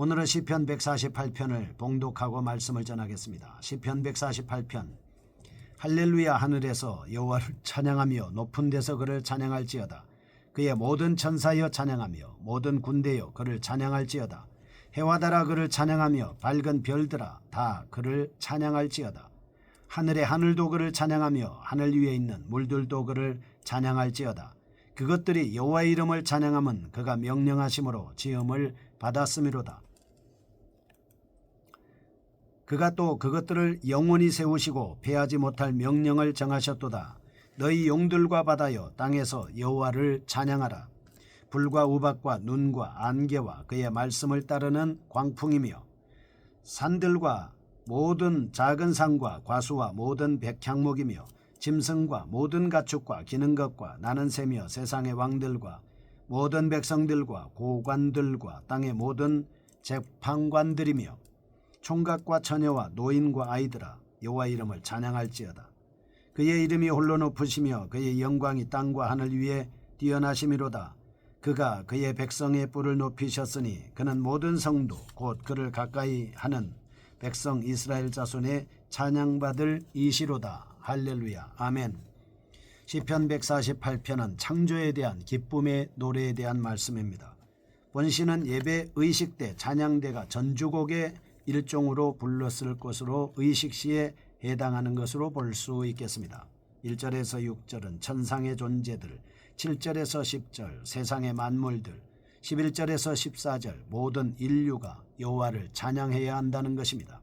오늘은 시편 148편을 봉독하고 말씀을 전하겠습니다. 시편 148편 할렐루야 하늘에서 여호와를 찬양하며 높은 데서 그를 찬양할지어다. 그의 모든 천사여 찬양하며 모든 군대여 그를 찬양할지어다. 해와 달아 그를 찬양하며 밝은 별들아 다 그를 찬양할지어다. 하늘의 하늘도 그를 찬양하며 하늘 위에 있는 물들도 그를 찬양할지어다. 그것들이 여호와 의 이름을 찬양함은 그가 명령하심으로 지음을 받았음이로다. 그가 또 그것들을 영원히 세우시고 패하지 못할 명령을 정하셨도다. 너희 용들과 바다여 땅에서 여호와를 찬양하라. 불과 우박과 눈과 안개와 그의 말씀을 따르는 광풍이며 산들과 모든 작은 산과 과수와 모든 백향목이며 짐승과 모든 가축과 기는 것과 나는 새며 세상의 왕들과 모든 백성들과 고관들과 땅의 모든 재판관들이며 총각과 처녀와 노인과 아이들아 여호와 이름을 찬양할지어다. 그의 이름이 홀로 높으시며 그의 영광이 땅과 하늘 위에 뛰어나심이로다. 그가 그의 백성의 뿔을 높이셨으니 그는 모든 성도 곧 그를 가까이 하는 백성 이스라엘 자손의 찬양받을 이시로다. 할렐루야. 아멘. 시편 148편은 창조에 대한 기쁨의 노래에 대한 말씀입니다. 본시는 예배 의식 때 찬양대가 전주곡의 일종으로 불렀을 것으로 의식시에 해당하는 것으로 볼 수 있겠습니다. 1절에서 6절은 천상의 존재들, 7절에서 10절 세상의 만물들, 11절에서 14절 모든 인류가 여호와를 찬양해야 한다는 것입니다.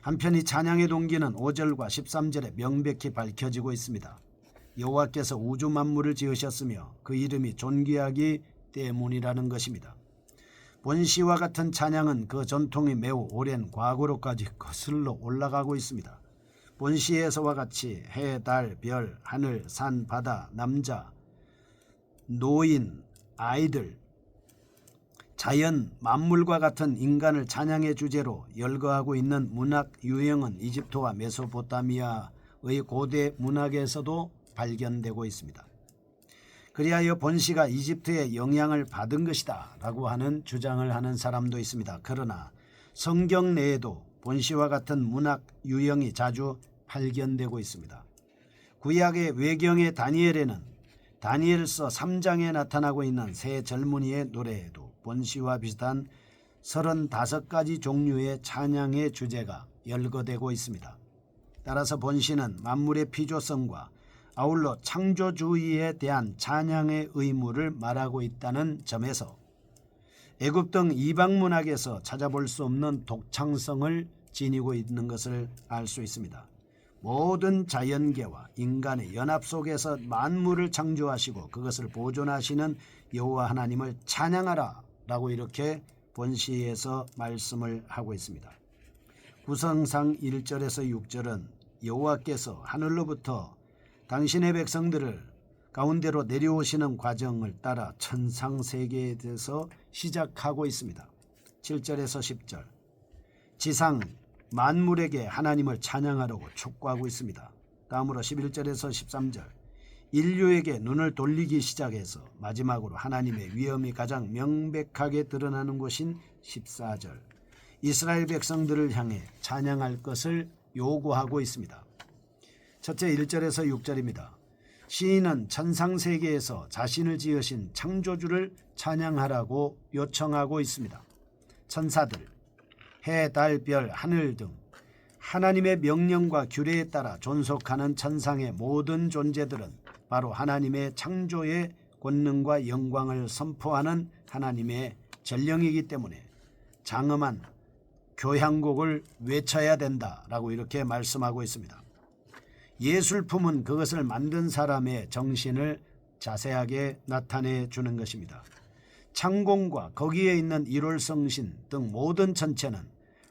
한편 이 찬양의 동기는 5절과 13절에 명백히 밝혀지고 있습니다. 여호와께서 우주 만물을 지으셨으며 그 이름이 존귀하기 때문이라는 것입니다. 본시와 같은 찬양은 그 전통이 매우 오랜 과거로까지 거슬러 올라가고 있습니다. 본시에서와 같이 해, 달, 별, 하늘, 산, 바다, 남자, 노인, 아이들, 자연, 만물과 같은 인간을 찬양의 주제로 열거하고 있는 문학 유형은 이집트와 메소포타미아의 고대 문학에서도 발견되고 있습니다. 그리하여 본시가 이집트의 영향을 받은 것이다 라고 하는 주장을 하는 사람도 있습니다. 그러나 성경 내에도 본시와 같은 문학 유형이 자주 발견되고 있습니다. 구약의 외경의 다니엘에는 다니엘서 3장에 나타나고 있는 새 젊은이의 노래에도 본시와 비슷한 35가지 종류의 찬양의 주제가 열거되고 있습니다. 따라서 본시는 만물의 피조성과 아울러 창조주의에 대한 찬양의 의무를 말하고 있다는 점에서 애굽 등 이방 문학에서 찾아볼 수 없는 독창성을 지니고 있는 것을 알 수 있습니다. 모든 자연계와 인간의 연합 속에서 만물을 창조하시고 그것을 보존하시는 여호와 하나님을 찬양하라 라고 이렇게 본시에서 말씀을 하고 있습니다. 구성상 1절에서 6절은 여호와께서 하늘로부터 당신의 백성들을 가운데로 내려오시는 과정을 따라 천상 세계에 대해서 시작하고 있습니다. 7절에서 10절. 지상 만물에게 하나님을 찬양하라고 촉구하고 있습니다. 다음으로 11절에서 13절. 인류에게 눈을 돌리기 시작해서 마지막으로 하나님의 위엄이 가장 명백하게 드러나는 곳인 14절. 이스라엘 백성들을 향해 찬양할 것을 요구하고 있습니다. 첫째 1절에서 6절입니다. 시인은 천상 세계에서 자신을 지으신 창조주를 찬양하라고 요청하고 있습니다. 천사들, 해, 달, 별, 하늘 등 하나님의 명령과 규례에 따라 존속하는 천상의 모든 존재들은 바로 하나님의 창조의 권능과 영광을 선포하는 하나님의 전령이기 때문에 장엄한 교향곡을 외쳐야 된다라고 이렇게 말씀하고 있습니다. 예술품은 그것을 만든 사람의 정신을 자세하게 나타내 주는 것입니다. 창공과 거기에 있는 일월성신 등 모든 전체는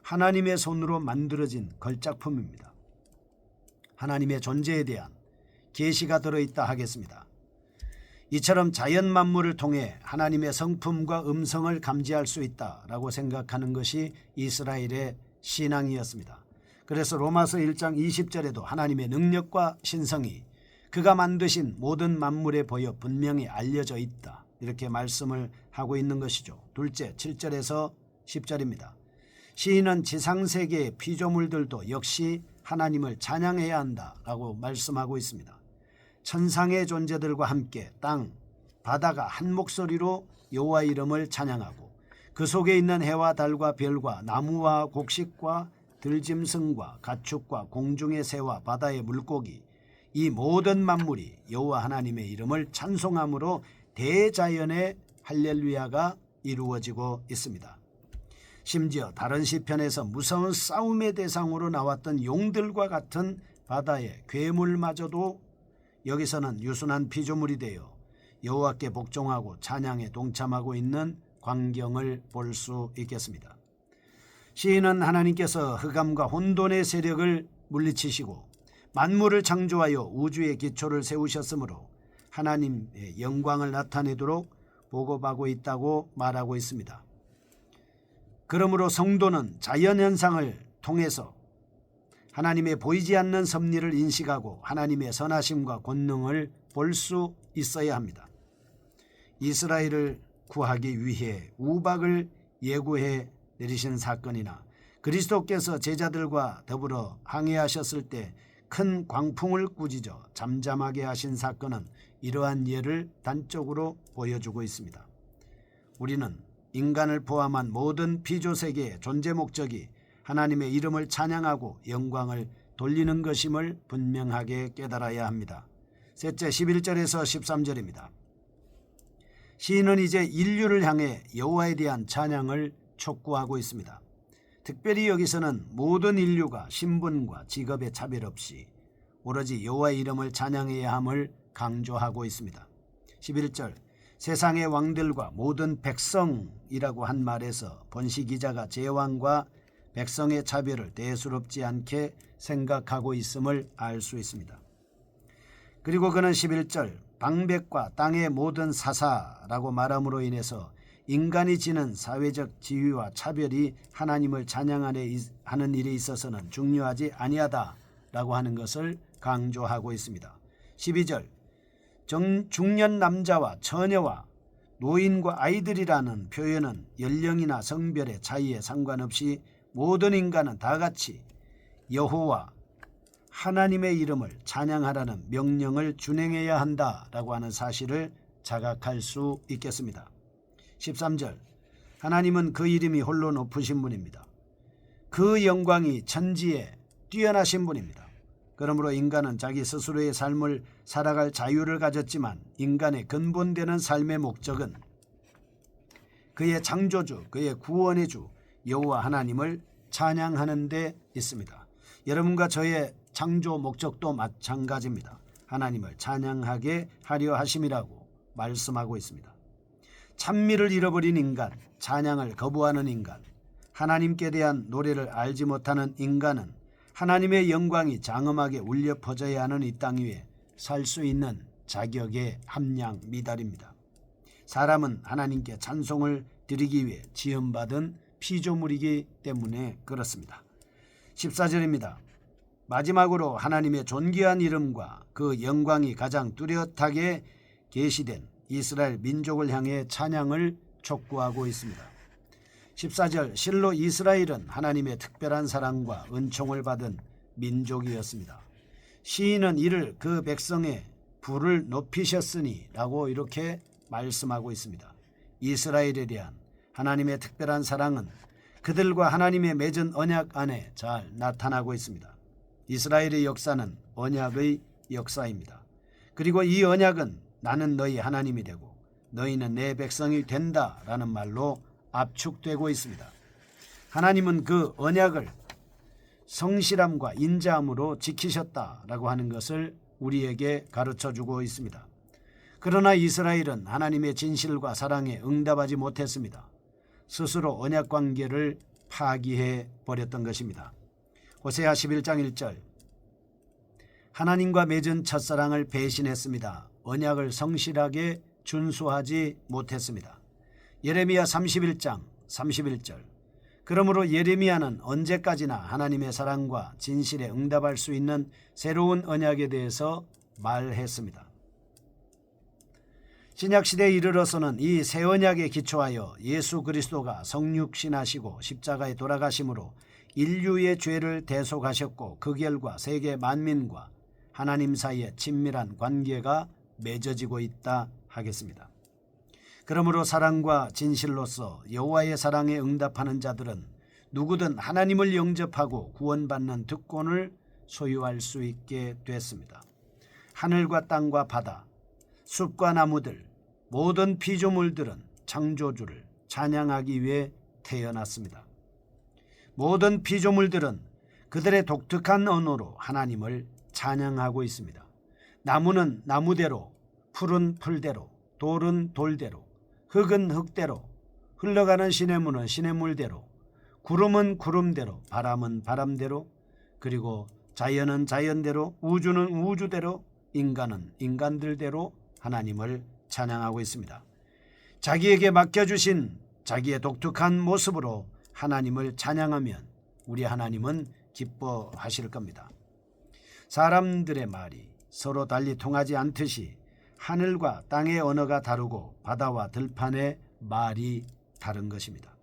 하나님의 손으로 만들어진 걸작품입니다. 하나님의 존재에 대한 계시가 들어있다 하겠습니다. 이처럼 자연 만물을 통해 하나님의 성품과 음성을 감지할 수 있다라고 생각하는 것이 이스라엘의 신앙이었습니다. 그래서 로마서 1장 20절에도 하나님의 능력과 신성이 그가 만드신 모든 만물에 보여 분명히 알려져 있다. 이렇게 말씀을 하고 있는 것이죠. 둘째, 7절에서 10절입니다. 시인은 지상세계의 피조물들도 역시 하나님을 찬양해야 한다 라고 말씀하고 있습니다. 천상의 존재들과 함께 땅, 바다가 한 목소리로 여호와 이름을 찬양하고 그 속에 있는 해와 달과 별과 나무와 곡식과 들짐승과 가축과 공중의 새와 바다의 물고기 이 모든 만물이 여호와 하나님의 이름을 찬송함으로 대자연의 할렐루야가 이루어지고 있습니다. 심지어 다른 시편에서 무서운 싸움의 대상으로 나왔던 용들과 같은 바다의 괴물마저도 여기서는 유순한 피조물이 되어 여호와께 복종하고 찬양에 동참하고 있는 광경을 볼 수 있겠습니다. 시인은 하나님께서 흑암과 혼돈의 세력을 물리치시고 만물을 창조하여 우주의 기초를 세우셨으므로 하나님의 영광을 나타내도록 보급하고 있다고 말하고 있습니다. 그러므로 성도는 자연 현상을 통해서 하나님의 보이지 않는 섭리를 인식하고 하나님의 선하심과 권능을 볼 수 있어야 합니다. 이스라엘을 구하기 위해 우박을 예고해 내리신 사건이나 그리스도께서 제자들과 더불어 항해하셨을 때 큰 광풍을 꾸짖어 잠잠하게 하신 사건은 이러한 예를 단적으로 보여주고 있습니다. 우리는 인간을 포함한 모든 피조세계의 존재 목적이 하나님의 이름을 찬양하고 영광을 돌리는 것임을 분명하게 깨달아야 합니다. 셋째 11절에서 13절입니다. 시인은 이제 인류를 향해 여호와에 대한 찬양을 촉구하고 있습니다. 특별히 여기서는 모든 인류가 신분과 직업의 차별 없이 오로지 여호와의 이름을 찬양해야 함을 강조하고 있습니다. 11절 세상의 왕들과 모든 백성이라고 한 말에서 본시 기자가 제왕과 백성의 차별을 대수롭지 않게 생각하고 있음을 알 수 있습니다. 그리고 그는 11절 방백과 땅의 모든 사사라고 말함으로 인해서 인간이 지는 사회적 지위와 차별이 하나님을 찬양하는 일에 있어서는 중요하지 아니하다라고 하는 것을 강조하고 있습니다. 12절 정, 중년 남자와 처녀와 노인과 아이들이라는 표현은 연령이나 성별의 차이에 상관없이 모든 인간은 다 같이 여호와 하나님의 이름을 찬양하라는 명령을 준행해야 한다라고 하는 사실을 자각할 수 있겠습니다. 13절 하나님은 그 이름이 홀로 높으신 분입니다. 그 영광이 천지에 뛰어나신 분입니다. 그러므로 인간은 자기 스스로의 삶을 살아갈 자유를 가졌지만 인간의 근본되는 삶의 목적은 그의 창조주, 그의 구원의 주 여호와 하나님을 찬양하는 데 있습니다. 여러분과 저의 창조 목적도 마찬가지입니다. 하나님을 찬양하게 하려 하심이라고 말씀하고 있습니다. 찬미를 잃어버린 인간, 찬양을 거부하는 인간, 하나님께 대한 노래를 알지 못하는 인간은 하나님의 영광이 장엄하게 울려 퍼져야 하는 이 땅 위에 살 수 있는 자격의 함량 미달입니다. 사람은 하나님께 찬송을 드리기 위해 지음받은 피조물이기 때문에 그렇습니다. 14절입니다. 마지막으로 하나님의 존귀한 이름과 그 영광이 가장 뚜렷하게 계시된 이스라엘 민족을 향해 찬양을 촉구하고 있습니다. 14절 실로 이스라엘은 하나님의 특별한 사랑과 은총을 받은 민족이었습니다. 시인은 이를 그 백성의 부를 높이셨으니 라고 이렇게 말씀하고 있습니다. 이스라엘에 대한 하나님의 특별한 사랑은 그들과 하나님의 맺은 언약 안에 잘 나타나고 있습니다. 이스라엘의 역사는 언약의 역사입니다. 그리고 이 언약은 나는 너희 하나님이 되고 너희는 내 백성이 된다 라는 말로 압축되고 있습니다. 하나님은 그 언약을 성실함과 인자함으로 지키셨다라고 하는 것을 우리에게 가르쳐 주고 있습니다. 그러나 이스라엘은 하나님의 진실과 사랑에 응답하지 못했습니다. 스스로 언약 관계를 파기해 버렸던 것입니다. 호세아 11장 1절 하나님과 맺은 첫사랑을 배신했습니다. 언약을 성실하게 준수하지 못했습니다. 예레미야 31장 31절 그러므로 예레미야는 언제까지나 하나님의 사랑과 진실에 응답할 수 있는 새로운 언약에 대해서 말했습니다. 신약 시대에 이르러서는 이 새 언약에 기초하여 예수 그리스도가 성육신하시고 십자가에 돌아가심으로 인류의 죄를 대속하셨고 그 결과 세계 만민과 하나님 사이에 친밀한 관계가 맺어지고 있다 하겠습니다. 그러므로 사랑과 진실로서 여호와의 사랑에 응답하는 자들은 누구든 하나님을 영접하고 구원받는 특권을 소유할 수 있게 됐습니다. 하늘과 땅과 바다, 숲과 나무들, 모든 피조물들은 창조주를 찬양하기 위해 태어났습니다. 모든 피조물들은 그들의 독특한 언어로 하나님을 찬양하고 있습니다. 나무는 나무대로, 풀은 풀대로, 돌은 돌대로, 흙은 흙대로, 흘러가는 시냇물은 시냇물대로, 구름은 구름대로, 바람은 바람대로, 그리고 자연은 자연대로, 우주는 우주대로, 인간은 인간들대로 하나님을 찬양하고 있습니다. 자기에게 맡겨주신 자기의 독특한 모습으로 하나님을 찬양하면 우리 하나님은 기뻐하실 겁니다. 사람들의 말이 서로 달리 통하지 않듯이 하늘과 땅의 언어가 다르고 바다와 들판의 말이 다른 것입니다.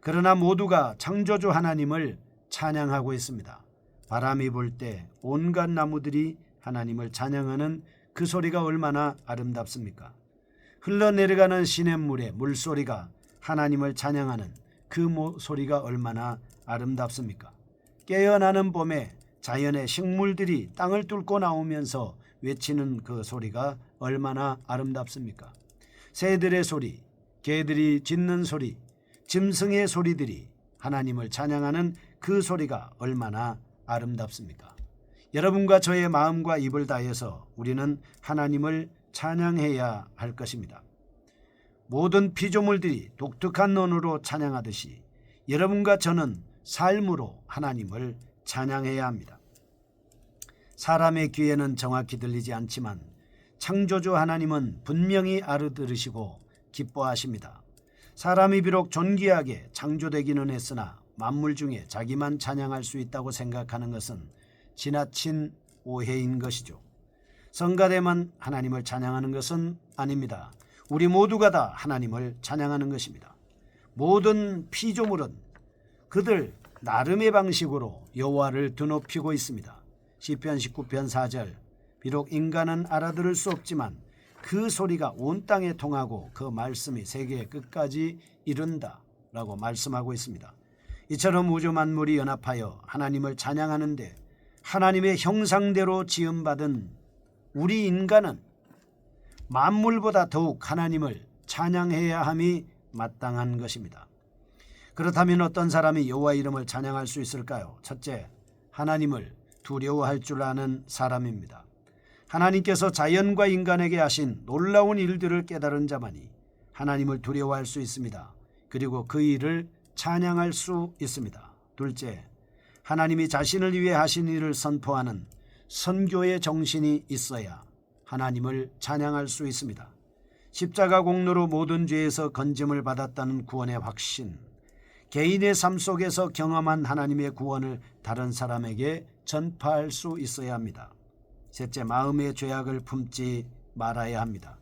그러나 모두가 창조주 하나님을 찬양하고 있습니다. 바람이 불 때 온갖 나무들이 하나님을 찬양하는 그 소리가 얼마나 아름답습니까? 흘러내려가는 시냇물의 물소리가 하나님을 찬양하는 그 소리가 얼마나 아름답습니까? 깨어나는 봄에 자연의 식물들이 땅을 뚫고 나오면서 외치는 그 소리가 얼마나 아름답습니까? 새들의 소리, 개들이 짖는 소리, 짐승의 소리들이 하나님을 찬양하는 그 소리가 얼마나 아름답습니까? 여러분과 저의 마음과 입을 다해서 우리는 하나님을 찬양해야 할 것입니다. 모든 피조물들이 독특한 언어로 찬양하듯이 여러분과 저는 삶으로 하나님을 찬양해야 합니다. 사람의 귀에는 정확히 들리지 않지만 창조주 하나님은 분명히 알아들으시고 기뻐하십니다. 사람이 비록 존귀하게 창조되기는 했으나 만물 중에 자기만 찬양할 수 있다고 생각하는 것은 지나친 오해인 것이죠. 성가대만 하나님을 찬양하는 것은 아닙니다. 우리 모두가 다 하나님을 찬양하는 것입니다. 모든 피조물은 그들 나름의 방식으로 여호와를 드높이고 있습니다. 시편 19편 4절 비록 인간은 알아들을 수 없지만 그 소리가 온 땅에 통하고 그 말씀이 세계 끝까지 이른다 라고 말씀하고 있습니다. 이처럼 우주 만물이 연합하여 하나님을 찬양하는데 하나님의 형상대로 지음받은 우리 인간은 만물보다 더욱 하나님을 찬양해야 함이 마땅한 것입니다. 그렇다면 어떤 사람이 여호와 이름을 찬양할 수 있을까요? 첫째, 하나님을 두려워할 줄 아는 사람입니다. 하나님께서 자연과 인간에게 하신 놀라운 일들을 깨달은 자만이 하나님을 두려워할 수 있습니다. 그리고 그 일을 찬양할 수 있습니다. 둘째, 하나님이 자신을 위해 하신 일을 선포하는 선교의 정신이 있어야 하나님을 찬양할 수 있습니다. 십자가 공로로 모든 죄에서 건짐을 받았다는 구원의 확신, 개인의 삶 속에서 경험한 하나님의 구원을 다른 사람에게 전파할 수 있어야 합니다. 셋째, 마음의 죄악을 품지 말아야 합니다.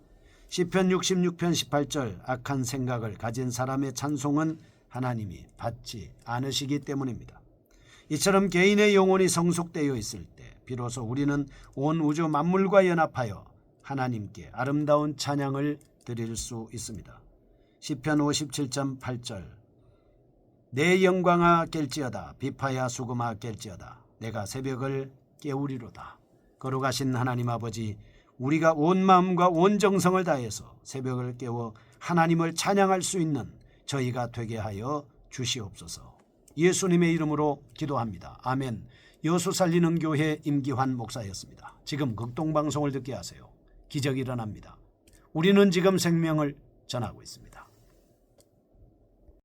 시편 66편 18절 악한 생각을 가진 사람의 찬송은 하나님이 받지 않으시기 때문입니다. 이처럼 개인의 영혼이 성숙되어 있을 때 비로소 우리는 온 우주 만물과 연합하여 하나님께 아름다운 찬양을 드릴 수 있습니다. 시편 57.8절 내 영광아 깰지어다 비파야 수금아 깰지어다 내가 새벽을 깨우리로다 거룩하신 하나님 아버지 우리가 온 마음과 온 정성을 다해서 새벽을 깨워 하나님을 찬양할 수 있는 저희가 되게 하여 주시옵소서. 예수님의 이름으로 기도합니다. 아멘. 여수 살리는 교회 임기환 목사였습니다. 지금 극동 방송을 듣게 하세요. 기적이 일어납니다. 우리는 지금 생명을 전하고 있습니다.